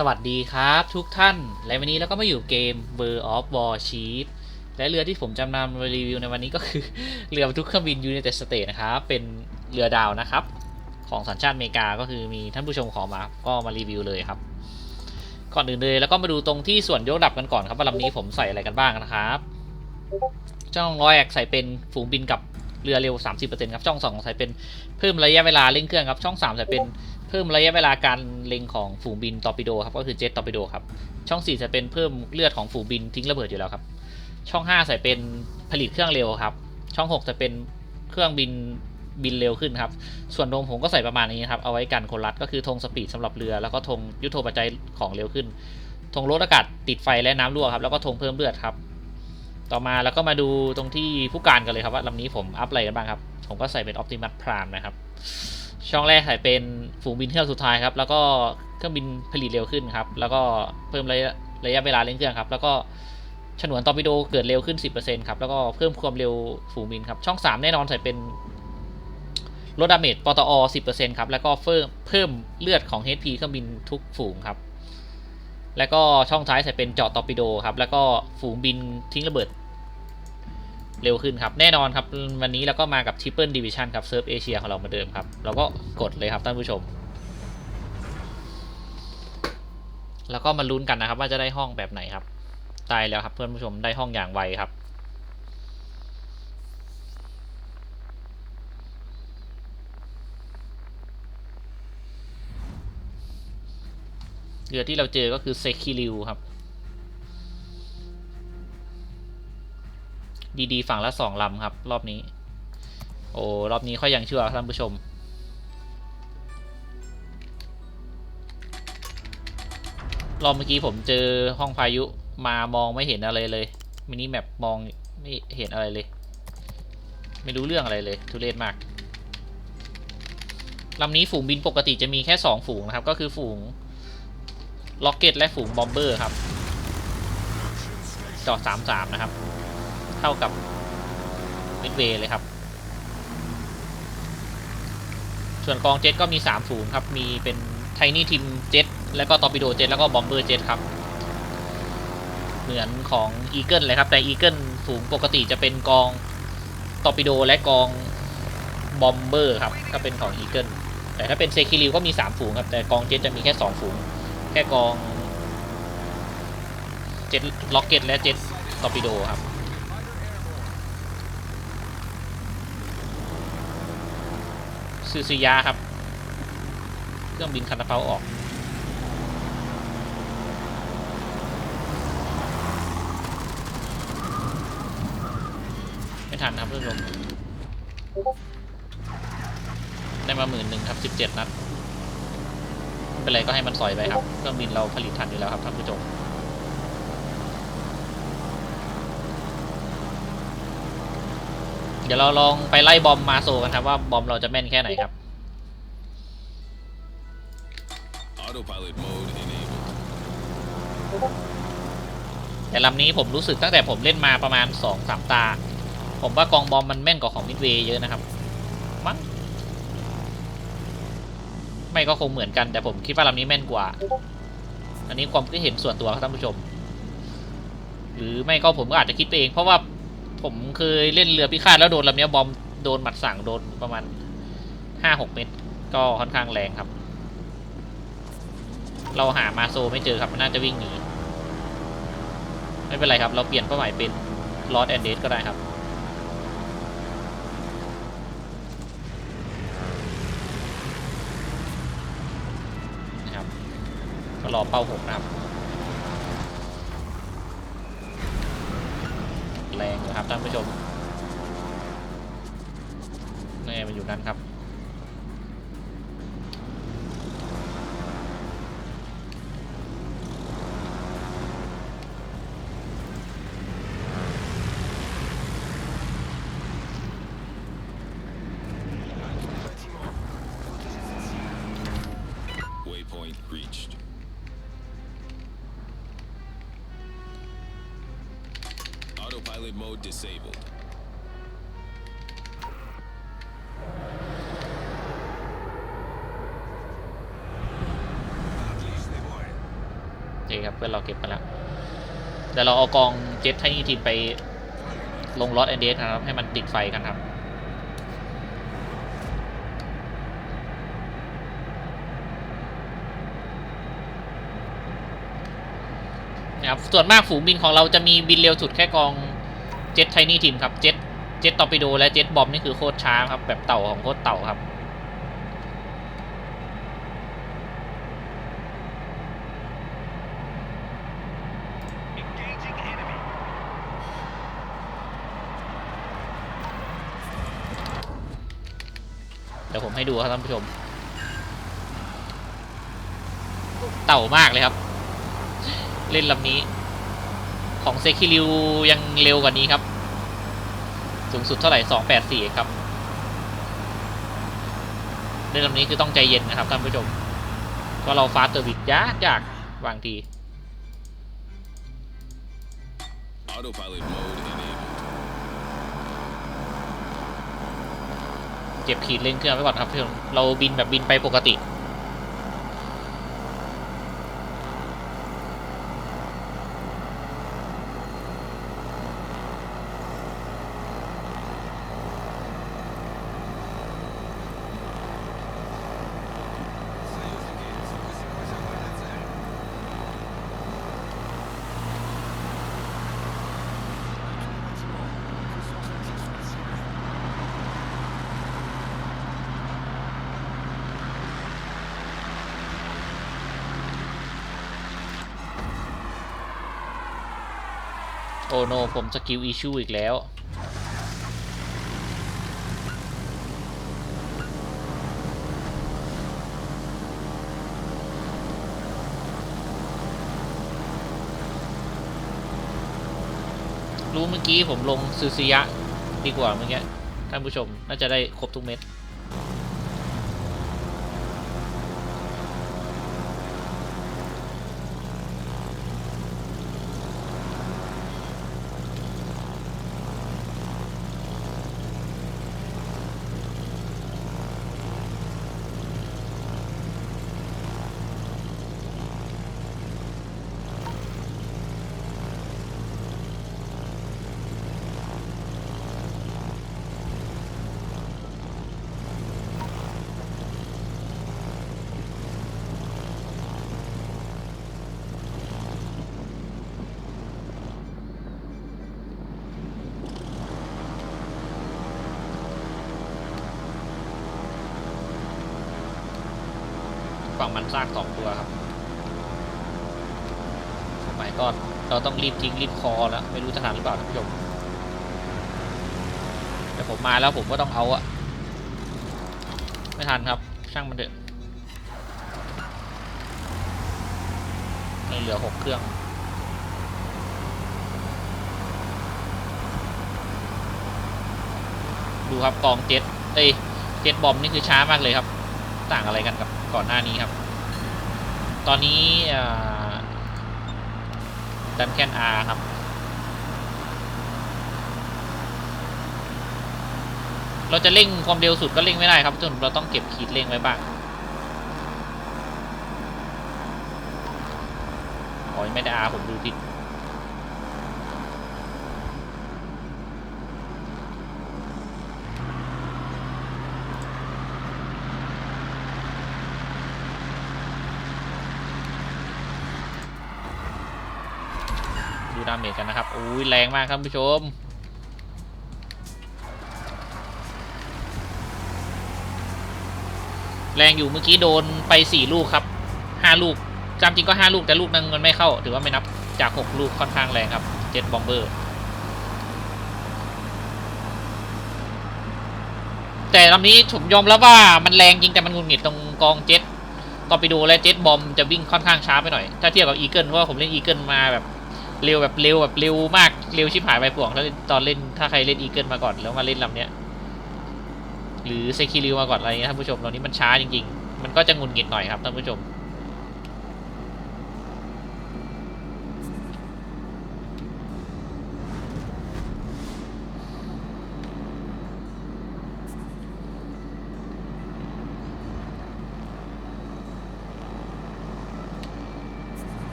สวัสดีครับทุกท่าน และวันนี้เราก็มาอยู่เกม World of Warship และเรือที่ผมจะนำมารีวิวในวันนี้ก็คือ เรือบรรทุกเครื่องบิน United States นะครับ เป็นเรือดาวนะครับ ของสัญชาติอเมริกาก็คือมีท่านผู้ชมขอมา ก็มารีวิวเลยครับ ก่อนอื่นเลยแล้วก็มาดูตรงที่ส่วนยกระดับกันก่อนครับว่าลำนี้ผมใส่อะไรกันบ้างนะครับช่องร้อยแอกใส่เป็นฝูงบินกับเรือเร็ว 30%ครับช่อง2ใส่เป็นเพิ่มระยะเวลาเร่งเครื่องครับช่อง3ใส่เป็น เพิ่มระยะเวลาการเล็งของฝูงบินตอร์ปิโดครับก็คือเจ็ตตอร์ปิโดครับช่อง 4 จะเป็นเพิ่มเลือดของฝูงบินทิ้งระเบิดอยู่แล้วครับ ช่อง 5 ใส่เป็นผลิตเครื่องเร็วครับ ช่อง 6 จะเป็นเครื่องบินบินเร็วขึ้นครับ ส่วนธงผมก็ใส่ประมาณนี้ครับ เอาไว้กันคนรัดก็คือธงสปีดสำหรับเรือ แล้วก็ธงยุทโธปจัยของเร็วขึ้น ธงลดอากาศติดไฟและน้ำรั่วครับ แล้วก็ธงเพิ่มเลือดครับ ต่อมาแล้วก็มาดูตรงที่ผู้การกันเลยครับว่าลำนี้ผมอัพอะไรกันบ้างครับ ผมก็ใส่เป็นออ t ติมัสพรามนะครับ ช่องแรกใส่เป็นฝูงบินเที่ยวสุดท้ายครับ แล้วก็เครื่องบินผลิตเร็วขึ้นครับ แล้วก็เพิ่มระยะระยะเวลาเร่งเครื่องครับ แล้วก็ฉนวนตอร์ปิโดเกิดเร็วขึ้น 10%ครับ แล้วก็เพิ่มความเร็วฝูงบินครับ ช่อง 3 แน่นอนใส่เป็นลดดาเมจปตอ 10%ครับ แล้วก็เพิ่มเพิ่มเลือดของ HP เครื่องบินทุกฝูงครับ แล้วก็ช่องท้ายใส่เป็นเจาะตอร์ปิโดครับ แล้วก็ฝูงบินทิ้งระเบิด เร็วขึ้นครับ แน่นอนครับ วันนี้เราก็มากับ Triple Division ครับเซิร์ฟเอเชียของเราเหมือนเดิมครับ เราก็กดเลยครับท่านผู้ชม แล้วก็มาลุ้นกันนะครับ ว่าจะได้ห้องแบบไหนครับตายแล้วครับเพื่อนผู้ชมได้ห้องอย่างไวครับเรือที่เราเจอก็คือเซคิริวครับ ดีๆ ฝั่งละสองลำครับ รอบนี้ โอ้ รอบนี้ค่อยยังเชื่อท่านผู้ชม รอบเมื่อกี้ผมเจอห้องพายุมามองไม่เห็นอะไรเลยมินิแมปมองไม่เห็นอะไรเลย ไม่รู้เรื่องอะไรเลย ทุเรศมากลำนี้ฝูงบินปกติจะมีแค่ 2 ฝูงนะครับ ก็คือฝูงล็อกเก็ตและฝูงบอมเบอร์ครับจอด33 นะครับ เท่ากับมิดเวย์เลยครับ ส่วนกองเจ็ตก็มี3ฝูงครับ มีเป็นไทนี่ทีมเจ็ตแล้วก็ตอร์ปิโดเจ็ตแล้วก็บอมเบอร์เจ็ตครับ เหมือนของอีเกิลเลยครับ แต่อีเกิลฝูงปกติจะเป็นกองตอร์ปิโดและกองบอมเบอร์ครับก็เป็นของอีเกิลแต่ถ้าเป็นเซคิริวก็มี3ฝูงครับ แต่กองเจ็ตจะมีแค่2ฝูง แค่กองเจ็ตล็อกเก็ตและเจ็ตตอร์ปิโดครับ ซูซูยาครับ เครื่องบินคานาเปาออก ไม่ทันครับเพื่อนผมได้มาหมื่นหนึ่งครับสิบเจ็ดนัดไม่เป็นไรก็ให้มันสอยไปครับ เครื่องบินเราผลิตทันอยู่แล้วครับท่านผู้ชม เดี๋ยวเราลองไปไล่บอมมาโซกันครับว่าบอมเราจะแม่นแค่ไหนครับ Autopilot mode enabled. แต่ลำนี้ผมรู้สึกตั้งแต่ผมเล่นมาประมาณสองสามตา ผมว่ากองบอมมันแม่นกว่าของมิดเวย์เยอะนะครับ มั้งไม่ก็คงเหมือนกัน แต่ผมคิดว่าลำนี้แม่นกว่า อันนี้ความคิดเห็นส่วนตัวครับท่านผู้ชม หรือไม่ก็ผมก็อาจจะคิดไปเองเพราะว่า ผมเคยเล่นเรือพิฆาตแล้วโดนลำเนี้ยบอมโดนหมัดสั่งโดนประมาณห้าหกเมตร ก็ค่อนข้างแรงครับ เราหามาโซไม่เจอครับมันน่าจะวิ่งหนีไม่เป็นไรครับ เราเปลี่ยนเป้าหมายเป็นลอ d แอนเดสก็ได้ครับ นะครับ ก็รอเป้าหกนะครับ แรงนะครับท่านผู้ชมนี่มันอยู่นั่นครับ Autopilot mode disabled. เคครับเพื่อนเราเก็บไปแล้วเดี๋ยวเราเอากองเจ็ตไทนี่ทีมไปลงลอตแอนเดสนะครับ ให้มันติดไฟกันครับ นะครับส่วนมากฝูงบินของเราจะมีบินเร็วสุดแค่กอง เจ็ตไทนี่ทีมครับเจ็ตเจ็ตตอร์ปิโดและเจ็ตบอมนี่คือโคตรช้าครับ แบบเต่าของโคตรเต่าครับ เดี๋ยวผมให้ดูครับท่านผู้ชม เต่ามากเลยครับ เล่นลำนี้ ของเซคิริวยังเร็วกว่านี้ครับ สูงสุดเท่าไหร่สองแปดสี่ครับเล่นลำนี้คือต้องใจเย็นนะครับท่านผู้ชม ก็เราฟาสเตอร์บิดยากยากบางที Autopilot mode enabled. เก็บขีดเล่นเครื่องไว้ก่อนครับท่านผู้ชมเราบินแบบบินไปปกติ โอ้โนผมสกิลอิชูอีกแล้วรู้เมื่อกี้ผมลงซูซิยะดีกว่าเมื่อกี้ท่านผู้ชมน่าจะได้ครบทุกเม็ด มันซากสองตัวครับสมัยก่อนเราต้องรีบทิ้งรีบคอแล้วไม่รู้จะทันหรือเปล่าท่านผู้ชมแต่ผมมาแล้วผมก็ต้องเอาอะไม่ทันครับ ช่างมันเถอะเหลือหกเครื่องดูครับกองเจ็ตเอ้ยเจ็ตบอมนี่คือช้ามากเลยครับ ต่างอะไรกันกับก่อนหน้านี้ครับ ตอนนี้ดันแคนอาครับ เราจะเร่งความเร็วสุดก็เร่งไม่ได้ครับจนเราต้องเก็บขีดเร่งไว้บ้างโอ้ยไม่ได้อาผมดูผิดดาเมจกันนะครับอุ้ ยแรงมากครับผู้ชม แรงอยู่เมื่อกี้โดนไปสี่ลูกครับห้าลูกจำจริงก็ห้าลูกแต่ลูกนึงมันไม่เข้า ถือว่าไม่นับจากหกลูกค่อนข้างแรงครับเจ็ดบอมเบอร์แต่ลำนี้ผมยอมรับว่ามันแรงจริงแต่มันงุนหงิดตรงกองเจ็ตตอร์ปิโดและเจ็ตบอมจะวิ่งค่อนข้างช้าไปหน่อย ถ้าเทียบกับอีเกิลเพราะผมเล่นอีเกิลมาแบบ เร็วแบบเร็วแบบเร็วมากเร็วชิบหายไปป่วงแล้วตอนเล่นถ้าใครเล่นอีเกิลมาก่อนแล้วมาเล่นลำเนี้ยหรือเซคิริวมาก่อนอะไรเงี้ยท่านผู้ชมตอนนี้มันช้าจริงๆ มันก็จะงุนหงิดหน่อยครับท่านผู้ชม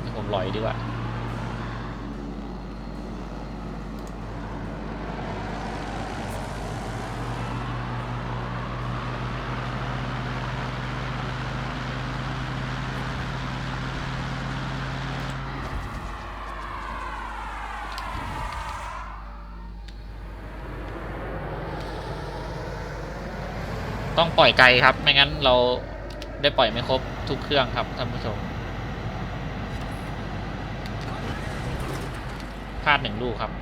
เดี๋ยวผมผมลอยดีกว่า ต้องปล่อยไกลครับ ไม่งั้นเราได้ปล่อยไม่ครบทุกเครื่องครับท่านผู้ชมพลาดหนึ่งลูกครับ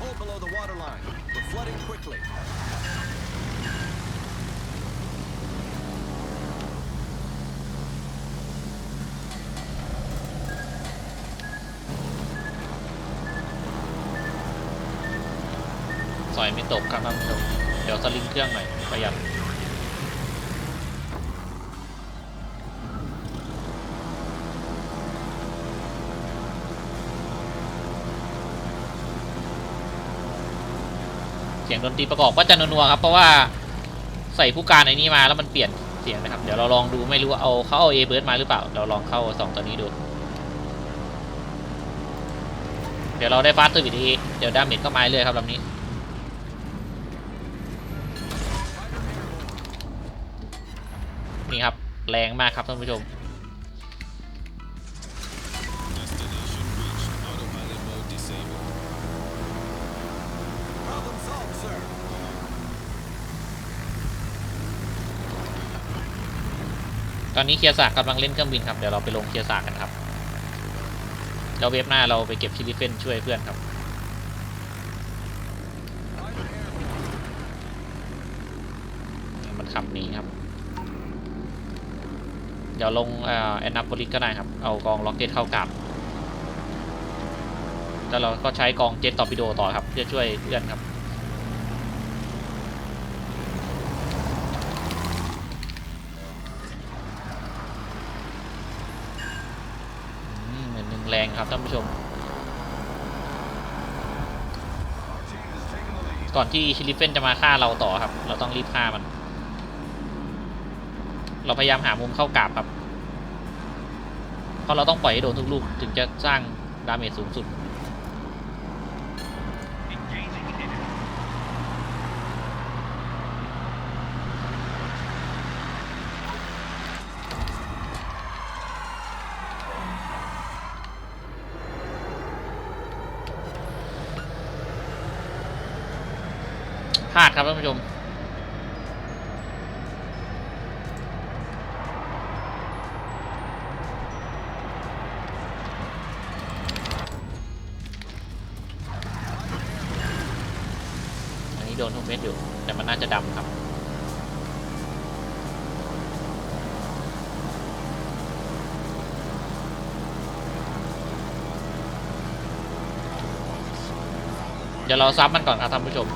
hold below the water line. We're flooding quickly. สอยไม่ตกครับท่านผู้ชมเดี๋ยวสลิงเครื่องหน่อยประหยัดเสียงดนตรีประกอบก็จะนัวๆครับ เพราะว่าใส่ผู้การในนี้มาแล้วมันเปลี่ยนเสียงนะครับ เดี๋ยวเราลองดูไม่รู้ว่าเอาเขาเอาเอเบิร์ดมาหรือเปล่า เราลองเข้าสองตัวนี้ดู เดี๋ยวเราได้ฟาสต์เซอร์วิสเอเดี๋ยวดาเมจก็มาเรื่อยครับลำนี้ นี่ครับ แรงมากครับท่านผู้ชม ตอนนี้เคียร์สากกำลังเล่นเครื่องบินครับ เดี๋ยวเราไปลงเคียร์สากกันครับแล้วเว็บหน้าเราไปเก็บชิลิเฟนช่วยเพื่อนครับมันขับหนี ดี๋ยวลงแอนนาโปลิสก็ได้ครับ เอากองล็อกเก็ตเข้ากับแล้วเราก็ใช้กองเจ็ตตอร์ปิโดต่อครับ เพื่อช่วยเพื่อนครับ เหมือนหนึ่งแรงครับท่านผู้ชม ก่อนที่ชิลิเฟนจะมาฆ่าเราต่อครับ เราต้องรีบฆ่ามัน เราพยายามหามุมเข้ากราบครับ เพราะเราต้องปล่อยให้โดนทุกลูกถึงจะสร้างดาเมจสูงสุด จะดำครับ เดี๋ยวเราซับมันก่อนครับท่านผู้ชม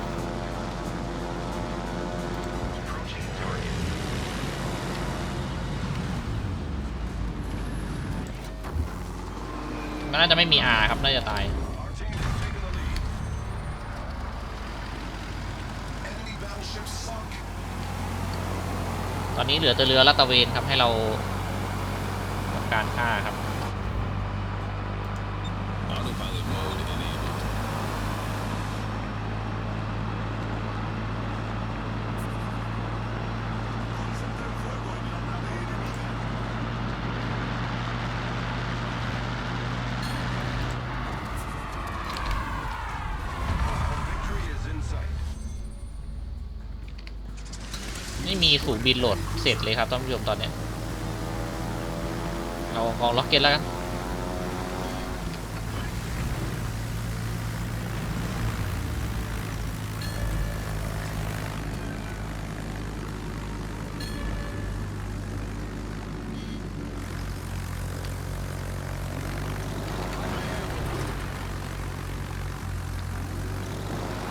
มันน่าจะไม่มี R ครับ น่าจะตาย ตอนนี้เหลือแต่เรือลาดตระเวนครับให้เราทำการฆ่าครับ Autopilot mode enabled. ไม่มีฝูงบินโหลดเสร็จเลยครับท่านผู้ชมตอนเนี้ยเอากองล็อกเก็ตแล้วกัน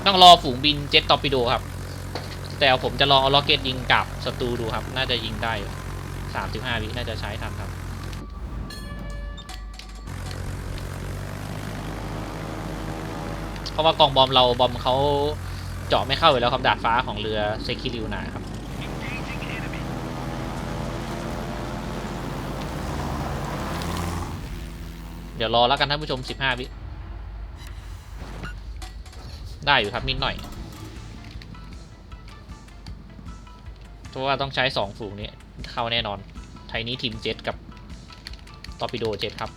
ต้องรอฝูงบินเจ็ตตอร์ปิโดครับ แต่ผมจะลองเอาล็อกเก็ตยิงกลับศัตรูดูครับ น่าจะยิงได้สามสิบห้าวิน่าจะใช้ทันครับ เพราะว่ากองบอมเราบอมเขาเจาะไม่เข้าอยู่แล้วครับดาดฟ้าของเรือเซคิริวนาครับเดี๋ยวรอแล้วกันท่านผู้ชม 15 วิ ได้อยู่ครับมิดหน่อย เพราะว่าต้องใช้2ฝูงนี้เข้าแน่นอนไทยนี้ทีมเจ็ตกับตอร์ปิโดเจ็ตครับ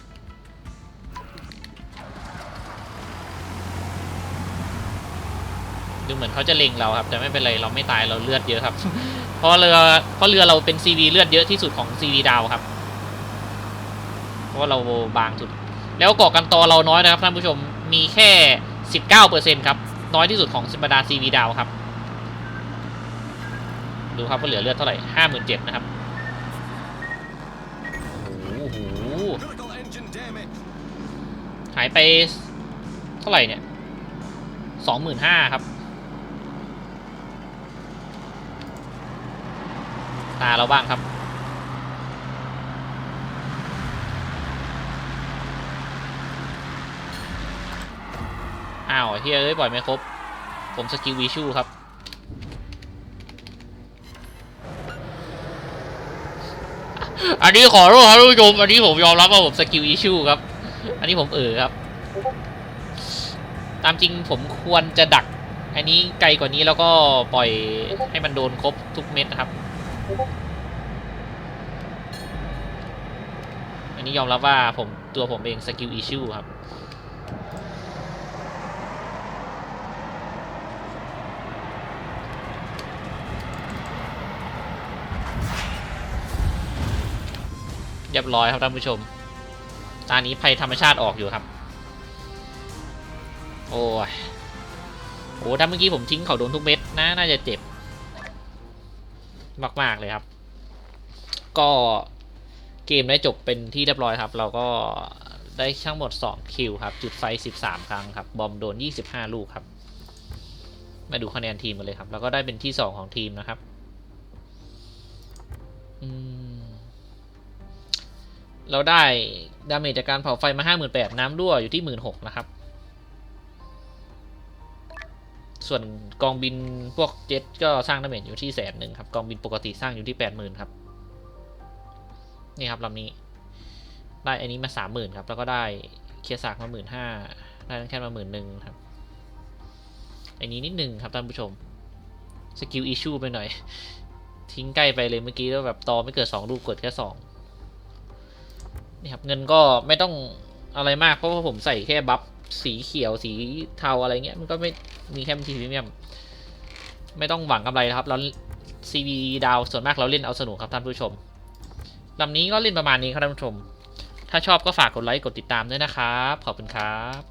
ดูเหมือนเขาจะเล็งเราครับ แต่ไม่เป็นไรเราไม่ตายเราเลือดเยอะครับ เพราะเรือเพราะเรือเราเป็น CV เลือดเยอะที่สุดของ CV ดาวครับเพราะเราบางสุด แล้วเกาะกันตอเราน้อยนะครับท่านผู้ชมมีแค่ 19%ครับน้อยที่สุดของบรรดา CV ดาวครับ ดูครับว่าเหลือเลือดเท่าไหร่57,000นะครับโอ้โห Critical engine damage. หายไปเท่าไหร่เนี่ย25,000ครับ ตาเราบ้างครับอ้าวเฮ้ยเอ้ยปล่อยไม่ครบ ผมสกิลวิชูครับ นนี้ขอโทษครับทุกผู้ชมอันนี้ผมยอมรับว่าผมสกิลอิชูครับ อันนี้ผมเออครับ ตามจริงผมควรจะดัก อันนี้ไกลกว่านี้แล้วก็ปล่อยให้มันโดนครบทุกเม็ดนะครับ อันนี้ยอมรับว่าผมตัวผมเองสกิลอิชูครับ เรียบร้อยครับท่านผู้ชม ตอนนี้ภัยธรรมชาติออกอยู่ครับ โอ้ยโอ้ถ้าเมื่อกี้ผมทิ้งเขาโดนทุกเม็ดนะน่าจะเจ็บ มาก ๆ เลยครับ ก็เกมได้จบเป็นที่เรียบร้อยครับ เราก็ได้ทั้งหมด 2 คิวครับ จุดไฟ 13 ครั้งครับ บอมโดน 25 ลูกครับ มาดูคะแนนทีมกันเลยครับ แล้วก็ได้เป็นที่ 2 ของทีมนะครับ เราได้ดาเมจจากการเผาไฟมา 58,000น้ำรั่วอยู่ที่16,000นะครับ ส่วนกองบินพวกเจ็ตก็สร้างดาเมจอยู่ที่แสนหนึ่งครับ กองบินปกติสร้างอยู่ที่ 80,000 ครับ นี่ครับลำนี้ ได้อันนี้มา 30,000 ครับ แล้วก็ได้เคียร์สากมา 15,000 ได้แค่มาหมื่นหนึ่งครับ อันนี้นิดหนึ่งครับท่านผู้ชม สกิลอิชูไปหน่อย ทิ้งใกล้ไปเลยเมื่อกี้แล้วแบบตอไม่เกิด2ลูกกดแค่ 2 นี่ครับเงินก็ไม่ต้องอะไรมากเพราะว่าผมใส่แค่บัฟสีเขียวสีเทาอะไรเงี้ยมันก็ไม่มีแค่ทีพรีเมียมไม่ต้องหวังกำไรครับแล้วซีวีดาวส่วนมากเราเล่นเอาสนุกครับท่านผู้ชมลำนี้ก็เล่นประมาณนี้ครับท่านผู้ชม ถ้าชอบก็ฝากกดไลค์กดติดตามด้วยนะครับ ขอบคุณครับ